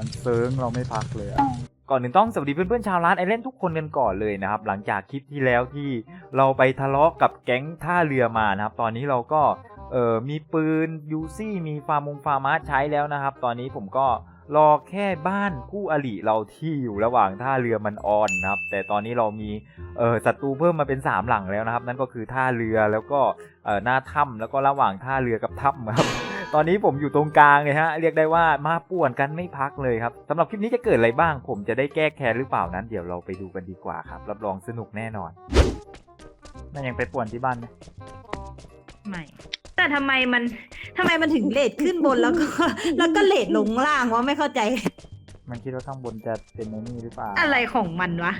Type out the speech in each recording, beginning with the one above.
มันเซิร์งเราไม่พักเลยอะก่อนหนึ่งต้องสวัสดีเพื่อนๆชาวร้านไอเล่นทุกคนกันก่อนเลยนะครับ หลังจากคลิปที่แล้วที่เราไปทะเลาะกับแก๊งท่าเรือมานะครับ ตอนนี้เราก็เออมีปืนยูซี่มีฟาร์มงฟาร์มาใช้แล้วนะครับ ตอนนี้ผมก็รอแค่บ้านคู่อริเราที่อยู่ระหว่างท่าเรือมันออนนะครับ แต่ตอนนี้เรามีเออศัตรูเพิ่มมาเป็นสามหลังแล้วนะครับ นั่นก็คือท่าเรือแล้วก็เออหน้าถ้ำแล้วก็ระหว่างท่าเรือกับถ้ำครับ ตอนนี้ผมอยู่ตรงกลางเลยฮะ เรียกได้ว่ามาป่วนกันไม่พักเลยครับสำหรับคลิปนี้จะเกิดอะไรบ้าง ผมจะได้แก้แค้นหรือเปล่านั้น เดี๋ยวเราไปดูกันดีกว่าครับ รับรองสนุกแน่นอนนั่นยังไปป่วนที่บ้านไหมไม่แต่ทำไมมันทำไมมันถึงเลทขึ้นบนแล้วก็ แล้วก็เลทลงล่างวะไม่เข้าใจ มันคิดว่าข้างบนจะเป็นในนี่หรือเปล่า อะไรของมันวะ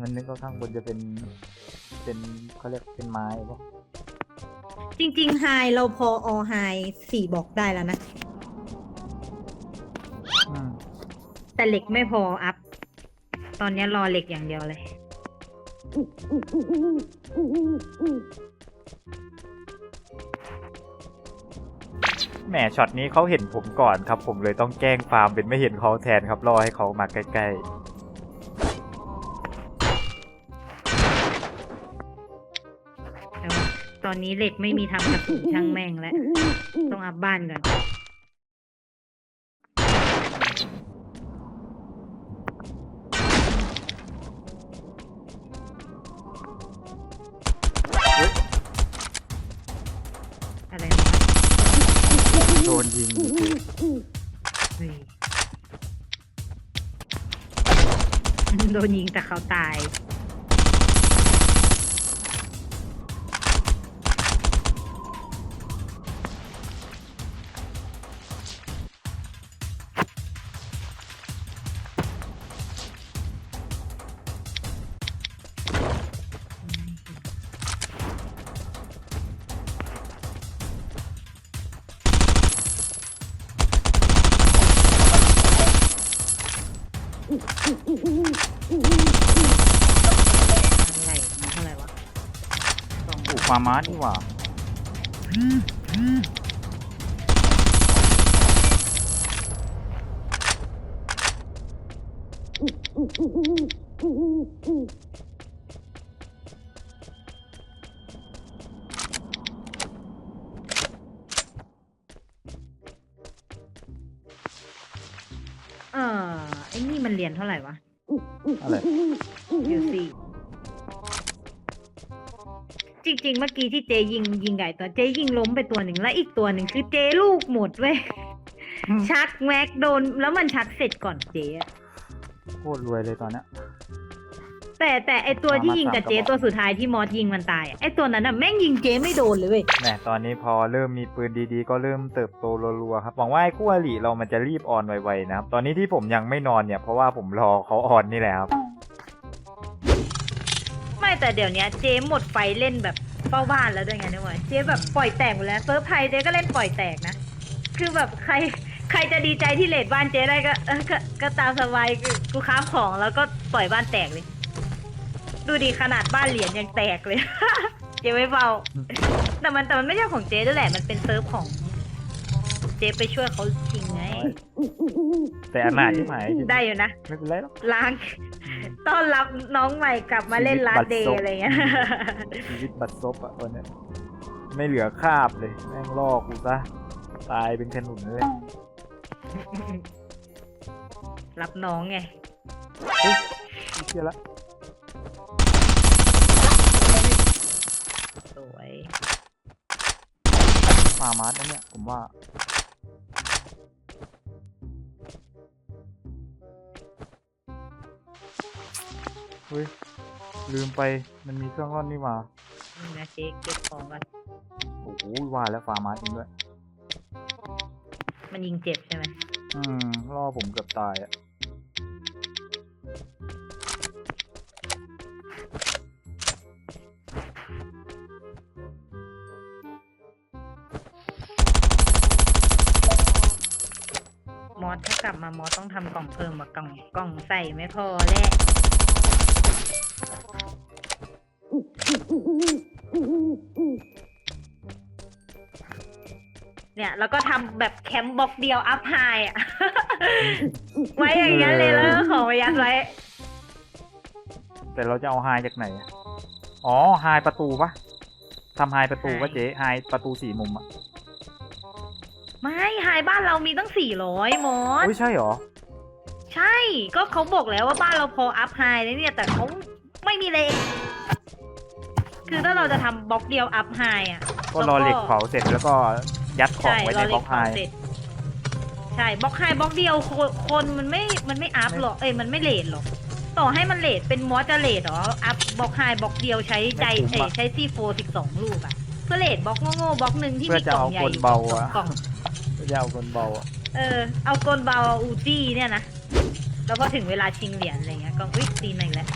มันนึกว่าข้างบนจะเป็น เป็นเขาเรียกเป็นไม้ปะ จริงๆไฮเราพออไฮสี่บอกได้แล้วนะ อืมแต่เหล็กไม่พออัพ ตอนนี้รอเหล็กอย่างเดียวเลย แหมช็อตนี้เขาเห็นผมก่อนครับ ผมเลยต้องแกล้งฟาร์มเป็นไม่เห็นเขาแทนครับรอให้เขามาใกล้แอนนี้เหล็กไม่มีทำกระสุนช่างแม่งแล้ว ต้องอัพบ้านก่อนอะไรวะๆโดนยิงอยู่สิเฮ้ยโดนยิงแต่เขาตาย สองถูกฟาร์มาสนี่หว่าเออไอ้นี่มันเรียนเท่าไหร่วะอะไรยูซีจ ริง ๆ เมื่อกี้ที่เจยิงยิงไก่ตัวเจยิงล้มไปตัวหนึ่งแล้วอีกตัวหนึ่งคือเจลูกหมดเว้ยอืมชักแม็กโดน แล้วมันชักเสร็จก่อนเจอะโคตรรวยเลยตอนเนี้ย แต่แต่ไอตัวที่มามายิงกับตามกระเจบอกตัวสุดท้ายที่มอสยิงมันตายอะไอตัวนั้นอะแม่งยิงเจไม่โดนเลยเว้ย แหมตอนนี้พอเริ่มมีปืนดีๆ ก็เริ่มเติบโตรัวๆครับหวังว่าไอ้คู่อริเรามันจะรีบออนไวๆนะครับ ตอนนี้ที่ผมยังไม่นอนเนี่ยเพราะว่าผมรอเขาออนนี่แหละครับไม่ แต่เดี๋ยวเนี้ยเจ๊หมดไฟเล่นแบบเฝ้าบ้านแล้วด้วยไงนี่ยเว้ยเจแบบปล่อยแตกหมดแล้วเซิร์ฟไทยเจ๊ก็เล่นปล่อยแตกนะ คือแบบใครใครจะดีใจที่เลดบ้านเจ๊ได้ก็เออก็ก็ตามสบายกูค้ามของแล้วก็ปล่อยบ้านแตกเลย ดูดีขนาดบ้านเหรียญยังแตกเลย เจ๊ไม่เบาแต่มันแต่มันไม่ใช่ของเจ๊ด้วยแหละมันเป็นเซิร์ฟของ เจ๊ไปช่วยเขาจริง แต่อนาถที่หมายได้อยู่นะ ไม่เป็นไรหรอกล้าง ต้อนรับน้องใหม่กลับมาเล่นร้านเดย์อะไรเงี้ย ชีวิตบัดซบอะวันเนี้ยไม่เหลือคราบเลย แม่งลอกกูซะ ตายเป็นขนุนเลยรับน้องไงเชื่อละสวย ฟาร์มาสนะเนี่ยผมว่า ฮ้ย ลืมไปมันมีเครื่องร่อนนี่หว่านี่นะเจ๊เก็บของก่อนโอ้โหว่าแล้วฟาร์มาสจริงด้วย มันยิงเจ็บใช่ไหมอืมล่อผมเกือบตายอะมอสถ้ากลับมามอสต้องทำกล่องเพิ่มมากล่องกล่องใส่ไม่พอและ เนี่ย แล้วก็ทำแบบแคมป์บล็อกเดียวอัพไฮอะไว้อย่างนั้นเลยแล้วก็ขอไปยัดไว้ แต่เราจะเอาไฮจากไหนอะอ๋อไฮประตูปะทำไฮประตูปะเจ๊ไฮประตูสี่มุมอะไม่หายบ้านเรามีตั้งสี่ร้อยมอส อุ้ยใช่เหรอ ใช่ ก็เขาบอกแล้วว่าบ้านเราพออัพไฮแล้วเนี่ย แต่เขาไม่มีเลย คือถ้าเราจะทำบล็อกเดียวอัพไฮอะก็รอเหล็กเผาเสร็จแล้วก็ ยัดของใช่ไว้รในอบเล็ล็อกกไฮเผาเสร็จใช่บล็อกไฮบล็อกเดียวคนคนมันไม่มันไม่อัพหรอกเอ้ยมันไม่เลทหรอกต่อให้มันเลทเป็นมอสจะเลทเหรออัพบล็อกไฮบล็อกเดียวใช้ใจเอ้ยใช้ซีโฟสิบสองลูกอะก็เลทบล็อกโง่ๆบล็อกหนึ่งที่เพื่อมีจะกล่อเอางใหญ่คนอยู่เบาสองอะกล่องไม่จะเอาคนเบาอะเออเอากลเบาอูจี้เนี่ยนะแล้วพอถึงเวลาชิงเหรียญอะไรเงี้ยก็วิตีนมาอีกแล้ว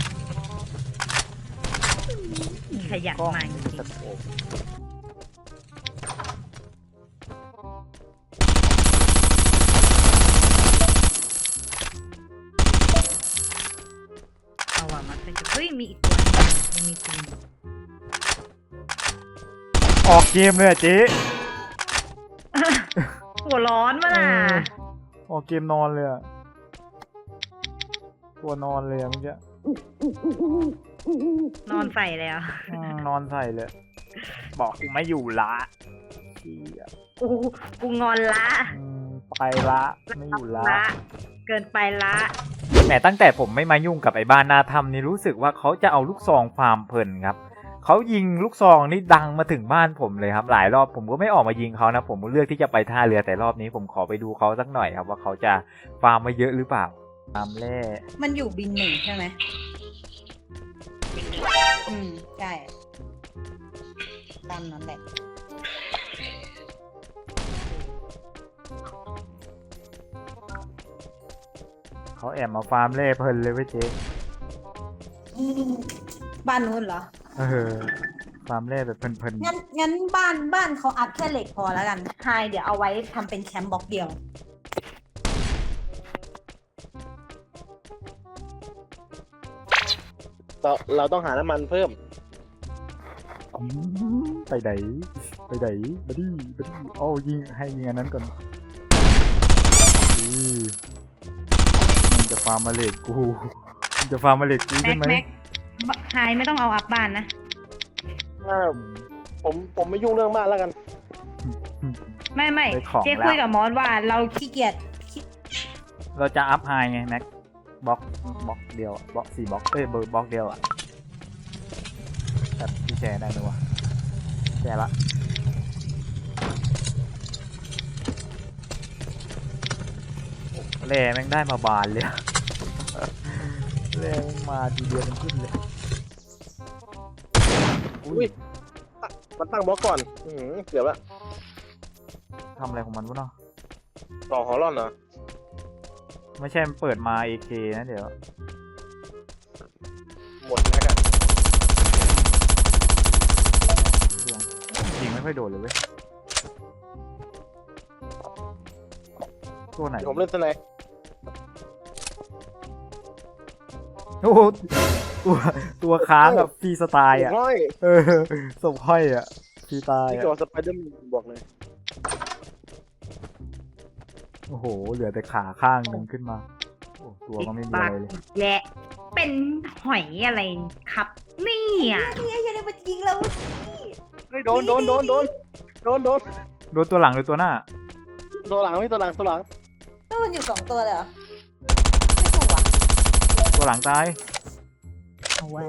ขยันกล้องมาจริง ออกเกมเลยอะเจ๊หัวร้อนมาล่ะ เออออกเกมนอนเลยอะตัวนอนเลยอะเมื่อกี้นอนใส่แล้ว อืมนอนใส่เลย บอกกูไม่อยู่ละเหี้ยกูกูงอนละอืมไปละไม่อยู่ละละเกินไปละแต่ตั้งแต่ผมไม่มายุ่งกับไอ้บ้านหนาทำนี่รู้สึกว่าเขาจะเอาลูกซองฟาร์มเพลินครับ เขายิงลูกซองนี่ดังมาถึงบ้านผมเลยครับ หลายรอบผมก็ไม่ออกมายิงเขานะ ผมเลือกที่จะไปท่าเรือแต่รอบนี้ผมขอไปดูเขาสักหน่อยครับว่าเขาจะฟาร์มมาเยอะหรือเปล่าฟาร์มแร่มันอยู่บินหนึ่งใช่ไหมอืมใช่ตามนั้นแหละเขาแอบมาฟาร์มแร่เพลินเลยเว้ยเจ๊บ้านนู้นเหรอ เออฟาร์มแร่แบบเพลินงั้นงั้นบ้านบ้านเขาอัพแค่เหล็กพอแล้วกันไฮเดี๋ยวเอาไว้ทำเป็นแคมป์บล็อกเดียว เราเราต้องหาน้ำมันเพิ่ม ๆอืมไปไหนไปไหนมาดิมาดิโอ้ายิงให้ยิงอันนั้นก่อนอือมันจะฟาร์มมาเลกกูมันจะฟาร์มมาเลกกูแม็ใช่กไหมแม็ก ไฮไม่ต้องเอาอัพบ้านนะผมผมไม่ยุ่งเรื่องบ้านแล้วกัน ไม่ไม่ได้ของเจ๊แล้ว คุยกับมอสว่าเราขี้เกียจขี้เราจะอัพไฮไงแม็กบล็อกบล็อกเดียวอะบล็อกสี่บล็อกเอ้ยเบอร์บล็อกเดียวอะแบบที่แชร์ได้ไหมวะแชร์ละโอ้แร่แม่งได้มาบานเลยอะ แร่แม่งมาทีเดียวมันขึ้นเลยอุ้ยมันตั้งบล็อกก่อนอือหือเกือบละทำอะไรของมันวะเนาะต่อฮอลลอนเหรอไม่ใช่มันเปิดมา AK นะเดี๋ยวหมดแล้วกันดวงยิงไม่ค่อยโดนเลยเว้ยตัวไหนเดี๋ยวผมเล่นสไนป์ โอ้โหตัวตัวค้างแบบฟรีสไตล์อะห้อยเออศพห้อยอะฟรีสไตล์นี่อะก่อนสไปเดอร์แมนบอกเลยโอ้โห เหลือแต่ขาข้างหนึ่งขึ้นมา โอ้ตัวก็ไม่มีอะไรเลยแยะเป็นหอยอะไรครับนี่อะเนี่ยอย่าได้มายิงเราเฮ้ยโดนโดนโดนโดนโดนโดนโดนตัวหลังหรือตัวหน้า ตัวหลังไม่ตัวหลังตัวหลังถ้ามันอยู่สองตัวเลยเหรอไม่ถูกอะตัว หลังตายเอาว่า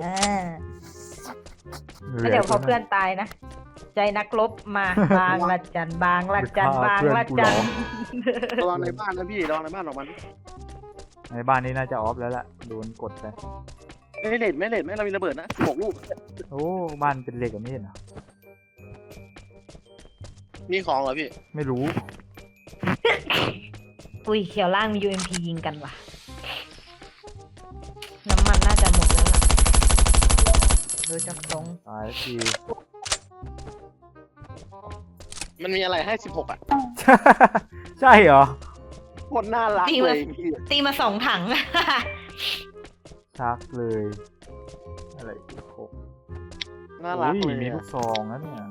หลืแล้วเดี๋ยวพอตัหาเพื่อนตายนะ ใจนักรบมาบางละจันบางละจันไปบาฆ่างเพื่อนละกูจันเหรอระวังในบ้านนะพี่ระวังในบ้านออกมันในบ้านนี้น่าจะออฟแล้วล่ะโดนกดไปไม่เล็ดไม่เล็ดไม่เรามีระเบิดนะหกลูกโอ้บ้านเป็นเหล็กแบบนี้เหรอมีของเหรอพี่ ไม่รู้ อุ้ยเขียวล่างมี UMP ยิงกันว่ะ ดูจากทรงตายทีมันมีอะไรให้สิบหกอะใช่เหรอโคตรน่ารักเลยพี่ตีมาสองถัง ชักเลย อะไรสิบหกน่ารักอุ้ยเลยมีอะลูกซองนะเนี่ย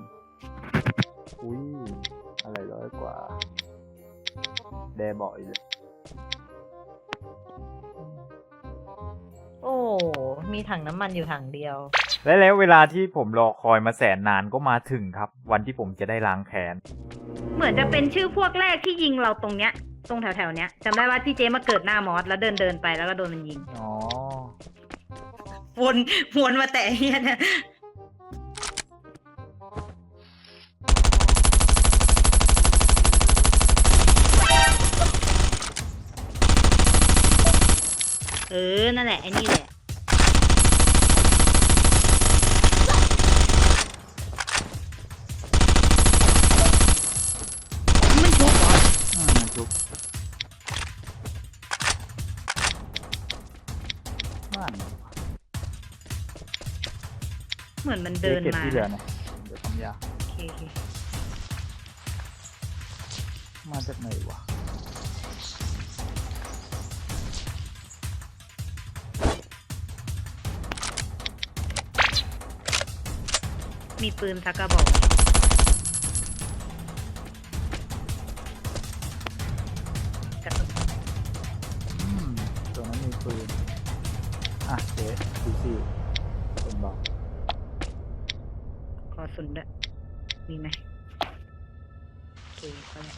อุ้ยอะไรร้อยกว่าแดบอกอีกเลย มีถังน้ำมันอยู่ถังเดียว และแล้วเวลาที่ผมรอคอยมาแสนนานก็มาถึงครับ วันที่ผมจะได้ล้างแค้น เหมือนจะเป็นชื่อพวกแรกที่ยิงเราตรงเนี้ย ตรงแถวแถวๆเนี้ยจำได้ว่าที่เจมาเกิดหน้ามอสแล้วเดินเดินๆไปแล้วก็โดนมันยิง อ๋อ วนวนมาแต่เฮียเนี่ยเออ นั่นแหละไอ้นี่แหละ เหมือนมันเดินเก็บมาที่เหลือนะเดี๋ยวทำยา โอเคโอเคมาจากไหนวะ มีปืนสักกระบอก กระสุนอืมตัวนั้นมีปืน อะเจ๊ดูสิเป็นบอก กระ สุนด้วยมีไหมโอเคก็ได้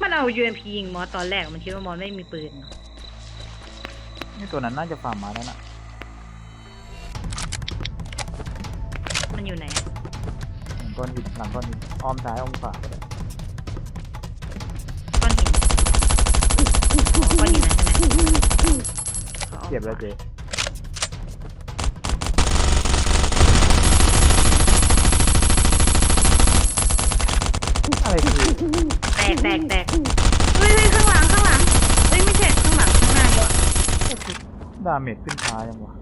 มันเอา UMP ยิงมอสตอนแรกมันคิดว่ามอสไม่มีปืนนี่ตัวนั้นน่าจะฟาร์มมาแล้วนะมันอยู่ไหนอะ หลังก้อนหินหลังก้อนหินอ้อมซ้ายอ้อมขวาก็ได้ ก้อนหินนะใช่ไหมขาอาเก็บแล้วเจ๊อะไรคือแตกแตกแตกเฮ้ยเฮ้ยข้างหลังข้างหลังเฮ้ยไม่ใช่ข้างหลังข้างหน้าดีกว่าดาเมจขึ้นช้ายังวะ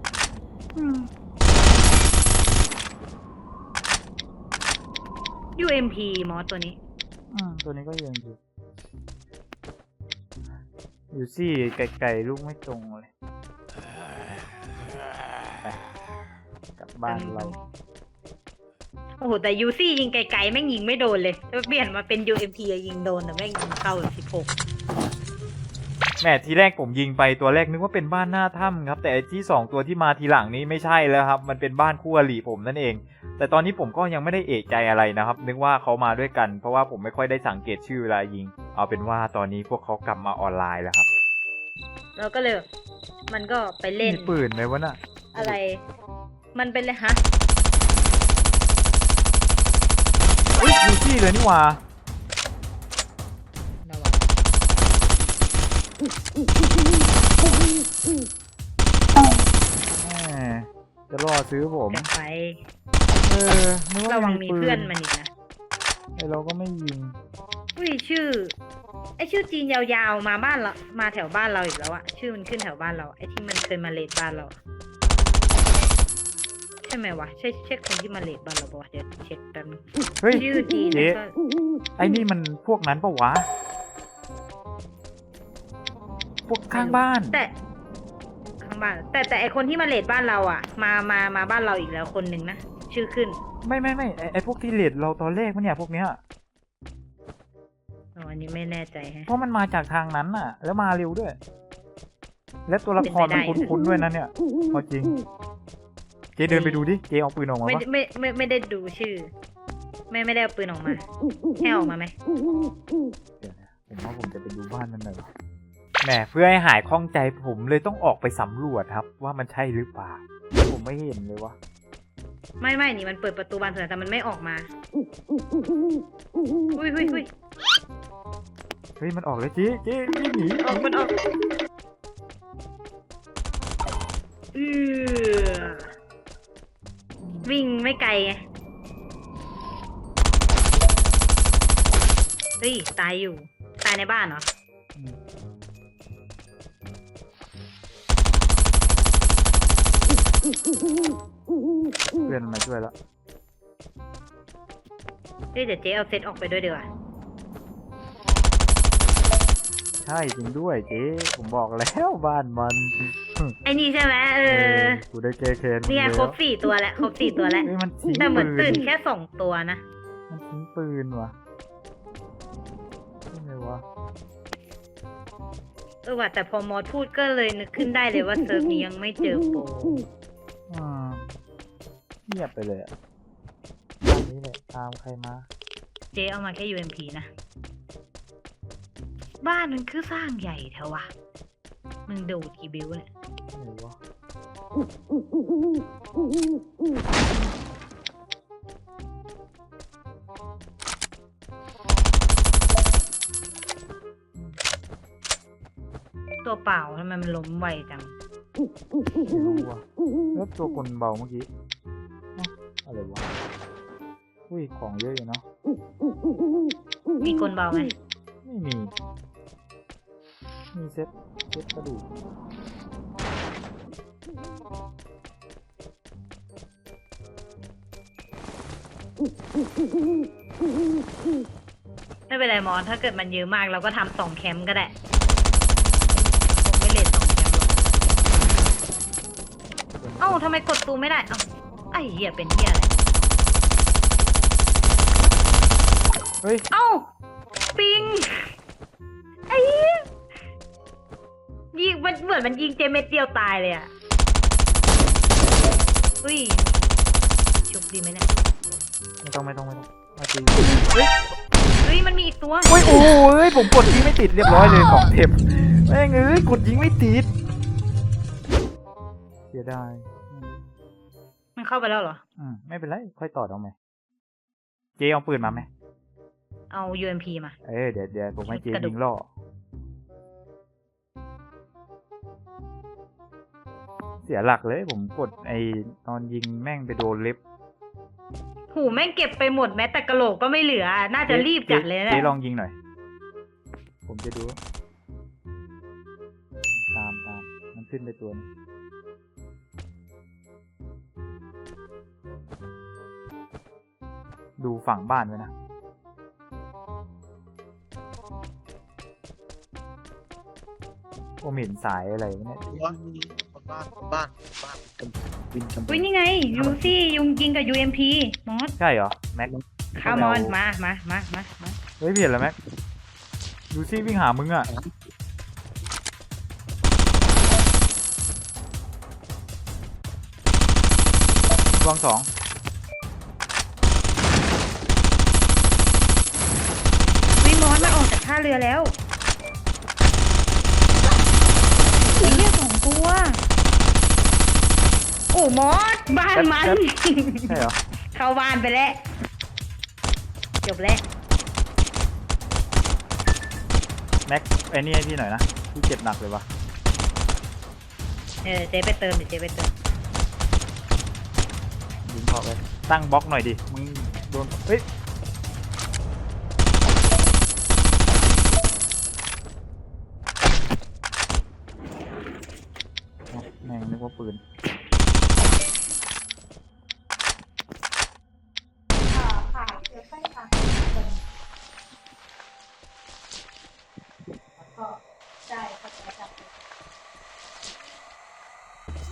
UMP มอสตัวนี้ อืมตัวนี้ก็ยังอยู่ อยู่ซี่ไกลๆลูกไม่ตรงเลยไปกลับบ้านเรา โอ้โห แต่ยูซี่ยิงไกลๆแม่งยิงไม่โดนเลยแล้วเปลี่ยนมาเป็น UMP อะยิงโดนแต่แม่งยิงเข้าสิบหกแหมทีแรกผมยิงไปตัวแรกนึกว่าเป็นบ้านหน้าถ้ำครับ แต่ไอ้ที่สองตัวที่มาทีหลังนี้ไม่ใช่แล้วครับ มันเป็นบ้านคู่อริผมนั่นเอง แต่ตอนนี้ผมก็ยังไม่ได้เอกใจอะไรนะครับ นึกว่าเขามาด้วยกัน เพราะว่าผมไม่ค่อยได้สังเกตชื่อเวลายิง เอาเป็นว่าตอนนี้พวกเขากลับมาออนไลน์แล้วครับแล้วก็เลยแบบมันก็ไปเล่นมีปืนไหมวะน่ะ อะไร มันเป็นเลยฮะเฮ้ยดูซี่เลยนี่หว่าระวังแหม จะล่อซื้อผมจะไปเออนึกว่าระวังมีมีปืเพื่อนนมันอีกนะไอเราก็ไม่ยิงอุ้ยชื่อไอชื่อจีนยาวๆมาบ้านเรามาแถวบ้านเราอีกแล้วอะชื่อมันขึ้นแถวบ้านเราไอที่มันเคยมาเลดบ้านเราอะใช่ไหมวะใช่ใช่คนที่มาเลดบ้านเราปะวะเดี๋ยวเช็คแป๊บนึงเฮ้ยชื่อจีนเจ๊แล้วก็ไอ้นี่มันพวกนั้นปะวะ พวกข้างบ้าน แต่ข้างบ้าน แต่แต่ไอคนที่มาเลดบ้านเราอะมามามาบ้านเราอีกแล้วคนหนึ่งนะ ชื่อขึ้นไม่ไม่ไม่ไอ้ไอ้พวกที่เลดเราตอนแรกมันเนี่ยพวกเนี้ยอ๋ออันนี้ไม่แน่ใจฮะ เพราะมันมาจากทางนั้นน่ะ แล้วมาเร็วด้วย และตัวละครมันเป็นไปได้ คุ้นๆด้วยนะเนี่ยเอาจริง เจเดินไปดูดิเจเอาปืนออกมาไม่ปะไม่ไม่ไม่ได้ดูชื่อ ไม่ไม่ได้เอาปืนออกมาให้ออกมาไหมเดี๋ยวนะผมว่าผมจะไปดูบ้านมันหน่อยวะ แหมเพื่อให้หายข้องใจผมเลยต้องออกไปสำรวจครับ ว่ามันใช่หรือเปล่า ผมไม่เห็นเลยวะไม่ไม่นี่มันเปิดประตูบานเถื่อนแต่มันไม่ออกมา อุ้ยอุ้ยอุ้ยเฮ้ยมันออกแล้วเจ๊เจ๊รีบหนีออกมันออกเออวิ่งไม่ไกลไงเฮ้ยตายอยู่ ตายในบ้านเหรอ เพื่อนมาช่วยแล้วเฮ้ยเดี๋ยวเจ๊เอาเซตออกไปด้วยดีกว่าใช่จริงด้วยเจ๊ผมบอกแล้วบ้านมันไอ้นี่ใช่ไหมเอเอออกูได้แก้แค้นนี่ไงมึงครแล้บวสี่ตัวแล้วครบสี่ตัวแล้วเฮ้ยมันทิ้งแต่เหมือนปืตื่นนแค่สองตัวนะมันทิ้งปืนว่ะยังไงวะเออว่ะแต่พอมอสพูดก็เลยนึกขึ้นได้เลยว่าเซิร์ฟนี้ยังไม่เจอโปร อ่าเงียบไปเลยอะตอนนี้เลยตามใครมา เจ๊เอามาแค่ UMP นะ บ้านมันคือสร้างใหญ่แถววะ มึงดูดกี่บิวเนี่ยไหนวะตัวเปล่าทำไมมันล้มไวจัง ไม่รู้วะแล้วตัวคนเบาเมื่อกี้เอ๊ะอะไรวะอุ้ยของเยอะอยู่เนาะมีกลเบาไหมไม่มี มีเซ็ตเซ็ตกระดูกไม่เป็นไรมอน ถ้าเกิดมันเยอะมากเราก็ทำสองแคมป์ก็ได้ผมไม่เลทสองแคมป์หรอกเอ้าทำไมกดตูไม่ได้ เอ้าไอ้เหี้ยเป็นเหี้ยอะไร เฮ้ย เอ้า ปิง ไอ้เหี้ยยิงมันเหมือนมันยิงเจเม็ดเดียวตายเลยอะอุ้ยชุบดีไหมเนี่ย ไม่ต้องไม่ต้องไม่ต้องมาจริงเฮ้ยเฮ้ยมันมีอีกตัว โอ้ยโอ้ยผมกดยิงไม่ติดเรียบร้อยเลยของเทปแม่งเอ้ยกดยิงไม่ติด เสียดายมันเข้าไปแล้วเหรอ อืม ไม่เป็นไร ค่อยต่อเอาไหม เจเอาปืนมาไหม เอา UMP มา เอ้ยเดี๋ยวเดี๋ยวผมให้เจกระดูกยิงล่อ เสียหลักเลย ผมกดไอ้ตอนยิงแม่งไปโดนเล็บ หูแม่งเก็บไปหมดแม้แต่กระโหลกก็ไม่เหลือ น่าจะรีบจัดเลยเจนะเจลองยิงหน่อย ผมจะดู ตามตามมันขึ้นไปตัวนึง ดูฝั่งบ้านไว้นะผมเห็นสายอะไรวะเนี่ยว่าคนบ้านคนบ้านคนบ้านกำวินกำอุ้ยนี่ไงยูซี่ยุงยิงกับ UMP มอสใช่เหรอ แม็กคามอนมามามามามาเฮ้ยเปลี่ยนแล้วแม็กดูซี่วิ่งหามึงอะ วางสอง วิมอสมันออกจากท่าเรือแล้วไอ้เหี้ยสองตัว โอ้มอสบ้านมัน ใช่เหรอ เข้าบ้านไปแล้วจบแล้วแม็กไอ้นี่ให้พี่หน่อยนะพี่เจ็บหนักเลยวะเออเจ๊ไปเติมเดี๋ยวเจ๊ไปเติมยิงพอไปตั้งบล็อกหน่อยดิมึงโดนเฮ้ย แม่งนึก ว่าปืน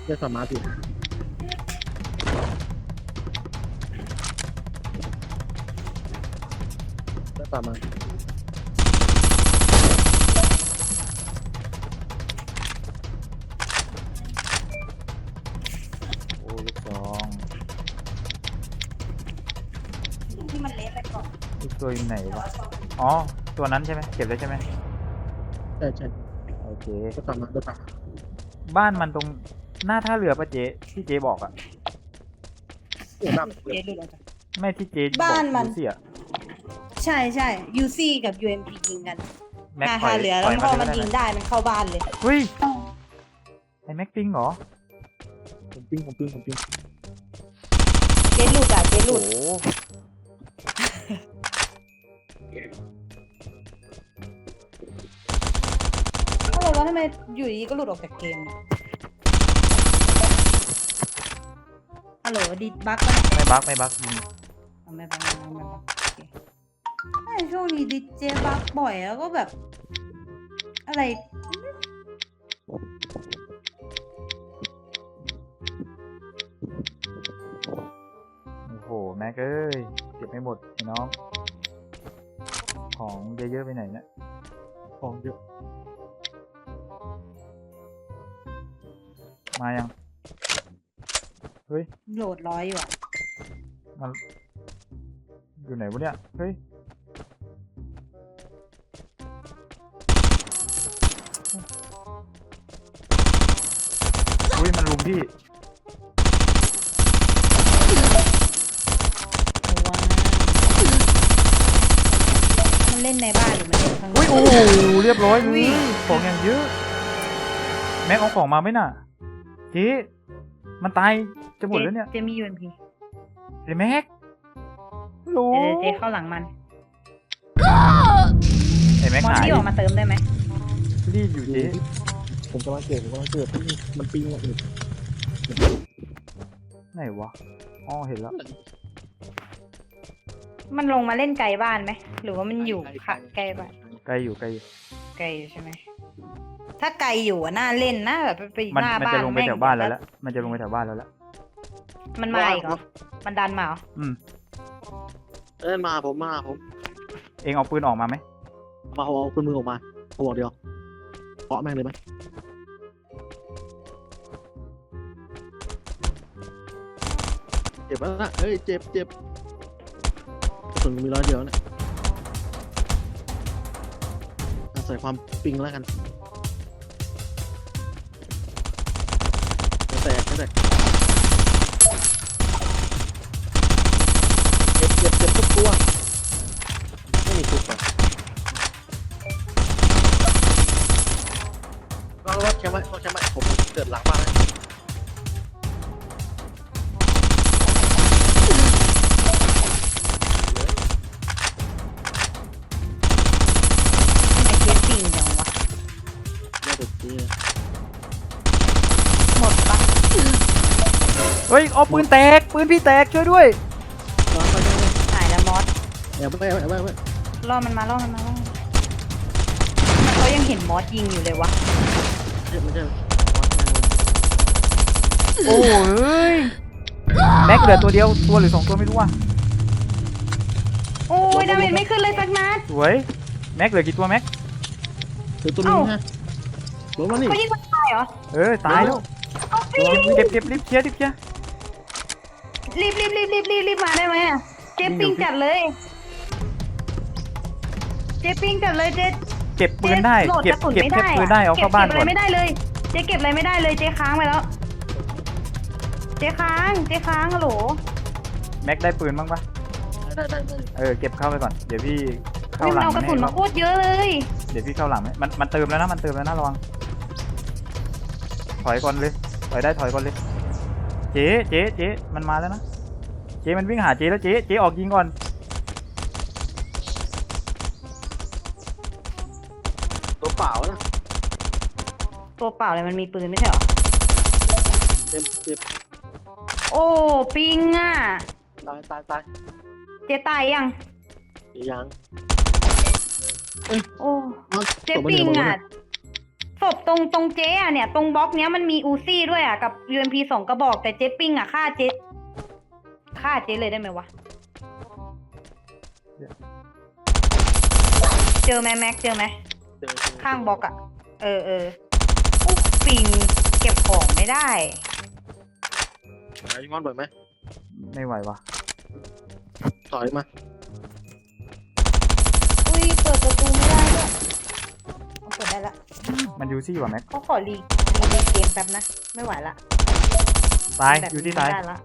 เรียกสมาร์ทอยู่เรียกสมาร์ท ตัวอยู่ไหนวะ อ๋อ ตัวนั้นใช่ไหมเก็บแล้วใช่ไหมใช่ใช่โอเคเรียกสมาร์ทเรียกสมาร์ทบ้านมันตรงหน้าท่าเรือปะเจ๊ที่เจ๊บอกอะเดี๋ยวนั่งเจ๊ดูแล้วกันไม่ที่เจ๊บ้านมันดูสิอะใช่ใช่ยูซี่กับ UMP ยิงกันแม็กหน้าปล่ท่าอยเรือปแล้วล่อยพอเลมันก็ยิได้งนะได้มันเข้าบ้านเลย เฮ้ยไอ้แม็กปิงเหรอผมปิ้งผมปิ้งผมปิ้งเจ๊หลุดอะเจ๊หลุโอ้ดโห อะไรวะทำไมอยู่ดีก็หลุดออกจากเกมอะฮัลโหลดิบักปะไม่บักไม่บักยิงเอาไม่บักไม่บักไม่บักโอเคไอ้ช่วงนี้ดิเจบักบ่อยแล้วก็แบบ อะไร โอ้โหแม็กเอ้ยเก็บไม่หมดไอ้น้อง ของเยอะๆไปไหนเนี่ยของเยอะ มายัง เฮ้ย โหลดร้อยอยู่อะมันอยู่ไหนวะเนี่ย เฮ้ยอุ้ยมันลุมพี่ ว้าวมันเล่นในบ้านหรือมันเล่นข้างนอุ้อยกโอ้โห เรียบร้อยเลอุ้ย ยของอย่างเยอะ แม็กเอาของมาไหมน่ะ เจ๊มันตายจะหมดแล้วเนี่ยเจมียูเอ็มพีไอ้แม็กรู้เดี๋ยวเจเข้าหลังมันไอ้แม็กมอนหายที่ออกมาเติมได้ไหมรีบอยู่เจ๊ผมกำลังเกิดผมกำลังเกิดมันปิงอะไหนวะอ๋อเห็นแล้ว มันลงมาเล่นไกลบ้านไหม หรือว่ามันอยู่ค่ะไกลบ้านไกลอยู่ไกลอยู่ไกลอยู่ใช่ไหม ถ้าไกลอยู่อะน่าเล่นนะแบบไปอยู่มันหน้ามันบ้านจะลงไปแถวบ้านแล้วละมันจะลงไปแถวบ้านแล้วละมันมาอีกเหรอมันดันมาเหรออืมเอ้ยมาผมมาผมเองเอาปืนออกมาไหมมาเอาเอาปืนมือออกมาผมบอกเดียวเคาะแม่งเลยไหมเจ็บแล้วนะเฮ้ยเจ็บเจ็บกระสุนมีร้อยเดียวเนี่ยอาศัยความปิงแล้วกัน ไม่แตกไม่แตกเจ็บเจ็บเจ็บทุกตัวไม่มีทุกตัวรอรถแคมป์ไว้รถแคมป์ไว้ผมเกิดหลังบ้านแล้ว ฮ้ยเอาปืนแตกปืนพี่แตกช่วยด้วยร้อนไปได้ไหมหายแล้วมอสแอบไปแอบไปแอบไปแอบไปล่อมันมาล่อมันมาล่อมันมันเขายังเห็นมอสยิงอยู่เลยวะเจ็บไม่ใช่โอ้ยแม็กเหลือตัวเดียวตัวหรือสองตัวไม่รู้อะโอ้ยดาเมจไม่ขึ้นเลยสักนัดสวยแม็กเหลือกี่ตัวแม็กคือตัวนี้ฮะรถมานี่เขายิงมันตายเหรอเออตายแล้วเอาสิเก็บเก็บรีบเคลียร์รีบเคลียร์ รีบรีบรีบรีบรีบรีบมาได้ไหมอะเจ๊ปิงจัดเลย เจ๊ปิงจัดเลยเจ๊เก็บปืนได้ เก็บเก็บไม่แค่ได้ปืนได้เอาเข้าบ้านเก็บอะไรไม่ได้เลย เจ๊เก็บอะไรไม่ได้เลย เจ๊ค้างไปแล้ว เจ๊ค้าง เจ๊ค้างฮัลโหล แม็กได้ปืนบ้างปะเออเก็บเข้าไปก่อน เดี๋ยวพี่เข้าวิ่งหลังเอากระสุนมาโคตรเยอะเลย เดี๋ยวพี่เข้าหลังไหมมันมันเติมแล้วนะมันเติมแล้วนะระวัง ถอยก่อนเลย ถอยได้ถอยก่อนเลย เจ๊เจ๊เจ๊มันมาแล้วนะ เจ๊มันวิ่งหาเจ๊แล้วเจ๊เจ๊ออกยิงก่อน ตัวเปล่านะตัวเปล่าเลยมันมีปืนไม่ใช่เหรอ เจ็บเจ็บโอ้ปิงอะ ตายตายตายเจ๊ตายยังยังโอ้มันเจ๊ตกมาปิหนึ่งงอะ ศพตรงตรงเจ๊อะเนี่ยตรงบล็อกเนี้ยมันมีอูซี่ด้วยอะกับ UMP สองกระบอกแต่เจ๊ปิงอะฆ่าเจ๊ฆ่าเจ๊เลยได้ไหมวะ เจอไหมแม็กเจอไหมเจอข้างบล็อกอะเออเอออุ๊ยปิงเก็บของไม่ได้หายงอนบ่อยไหมไม่ไหววะต่อยมา อุ้ยเปิดประตูไม่ได้ด้วยเอาเปิด ได้ละมันยูซี่ว่ะแม็กเขาขอรีรีรีเกมแป๊บนะ ไม่ไหวละตายแบบอยู่ที่นี้ตายไม่ได้ละ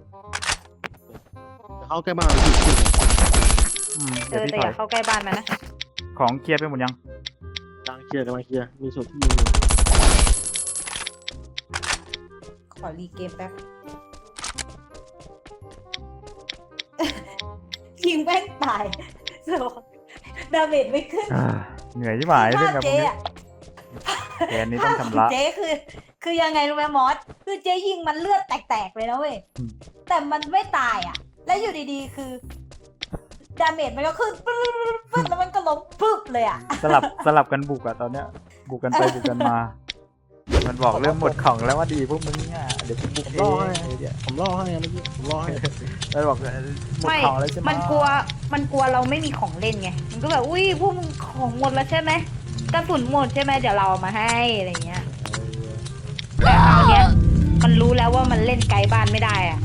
เข้าใกล้บ้านเลยพี่อืมเอเดี๋ยวอพี่แต่ถออยย่าเข้าใกล้บ้านมันนะของเคลียร์ไปหมดยัง กำลังเคลียร์กำลังเคลียร์มีส่วนที่ยิงอยู่ขอรีเกมแป๊บ ยิงแม่งตายโซดาเมจไม่ขึ้นอ่าเหนื่อยที่หมายเล่นกับพวกเจ๊นี้อะ แกนนี้ต้องชำระ เจ๊คือ คือยังไงรู้ไหมมอสคือเจ๊ยิงมันเลือดแตกๆเลยนะเว้ยอืม แต่มันไม่ตายอะ แล้วอยู่ดีๆคือดาเมจมันก็ขึ้นปึ๊บปึ๊บแล้วมันก็ล้มปึ๊บเลยอะ สลับสลับกันบุกอะตอนเนี้ย บุกกันไปบุกกันมา มันบอกเริ่มหมดของแล้วว่าดีพวกมึงอะเดี๋ยวกูบุกผมเอรองให้ไอ้เหี้ยผมรอให้เมื่อกี้ผมรอให้ มันบอกหมดไม่ ของแล้วใช่ไหมมันกลัว มันกลัวเราไม่มีของเล่นไง มันก็แบบ อุ้ยพวกมึงของหมดแล้วใช่ไหม กระสุนหมดใช่ไหมเดี๋ยวเราเอามาให้อะไรเงี้ยแต่คราวเนี้ยมันรู้แล้วว่ามันเล่นไกลบ้านไม่ได้อะ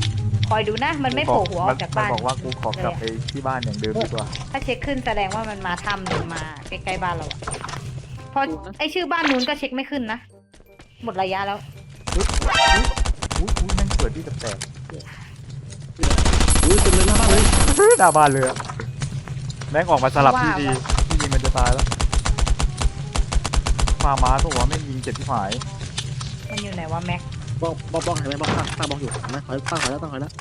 คอยดูนะ มันไม่โผล่หัวออกจากบ้าน มันบอกว่ากูขอกลับไปที่บ้านอย่างเดิมดีกว่า ถ้าเช็คขึ้นแสดงว่ามันมาทำหรือมาใกล้ๆบ้านเราอะพอไอชื่อบ้านนู้นก็เช็คไม่ขึ้นนะ หมดระยะแล้วอุ้ยอุ้ยแม่งเปิดที่แปลกอุ้ยเต็มเลยหน้าบ้านเลยๆหน้าบ้านเลยอะแม่งออกมาสลับที่ว่าดีว่าที่ยิงมันจะตายแล้ว มาม้าตัวว่าแม่ยิงเจ็ดที่หายมันอยู่ไหนวะแม็กบอกบอกบอกเห็นไหมบอกข้างข้างบอกอยู่เห็นไหมถอยข้างถอยแล้วต้องถอยแล้ว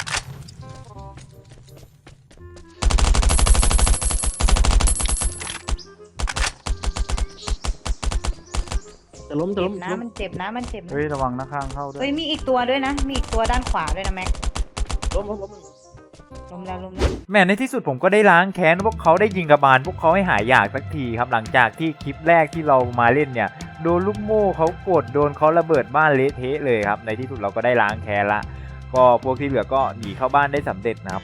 จะล้มจะเจ็ล้บมนะมันเจ็บนะมันเจ็บนะเฮ้ยระวังนะข้างเข้าด้วเฮ้ยยมีอีกตัวด้วยนะ มีอีกตัวด้านขวาด้วยนะแม็กล้มล้มล้ม ล้มแล้วล้มแล้วแม่ในที่สุดผมก็ได้ล้างแค้นพวกเขาได้ยิงกระบาลพวกเขาให้หายอยากสักทีครับ หลังจากที่คลิปแรกที่เรามาเล่นเนี่ย โดนลูกโม่เขากดโดนเขาระเบิดบ้านเละเทะเลยครับ ในที่สุดเราก็ได้ล้างแค้นละ ก็พวกที่เหลือก็หนีเข้าบ้านได้สำเร็จนะครับ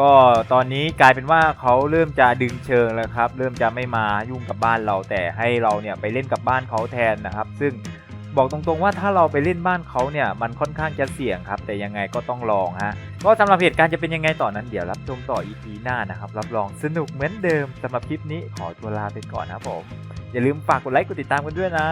ก็ตอนนี้กลายเป็นว่าเขาเริ่มจะดึงเชิงแล้วครับ เริ่มจะไม่มายุ่งกับบ้านเราแต่ให้เราเนี่ยไปเล่นกับบ้านเขาแทนนะครับ ซึ่ง บอกตรงๆว่าถ้าเราไปเล่นบ้านเขาเนี่ยมันค่อนข้างจะเสี่ยงครับ แต่ยังไงก็ต้องลองฮะก็สำหรับเหตุการณ์จะเป็นยังไงต่อนนั้นเดี๋ยวรับชมต่อ EP หน้านะครับรับรองสนุกเหมือนเดิมสำหรับคลิปนี้ขอตัวลาไปก่อนนะผมอย่าลืมฝากกดไลค์กดติดตามกันด้วยนะ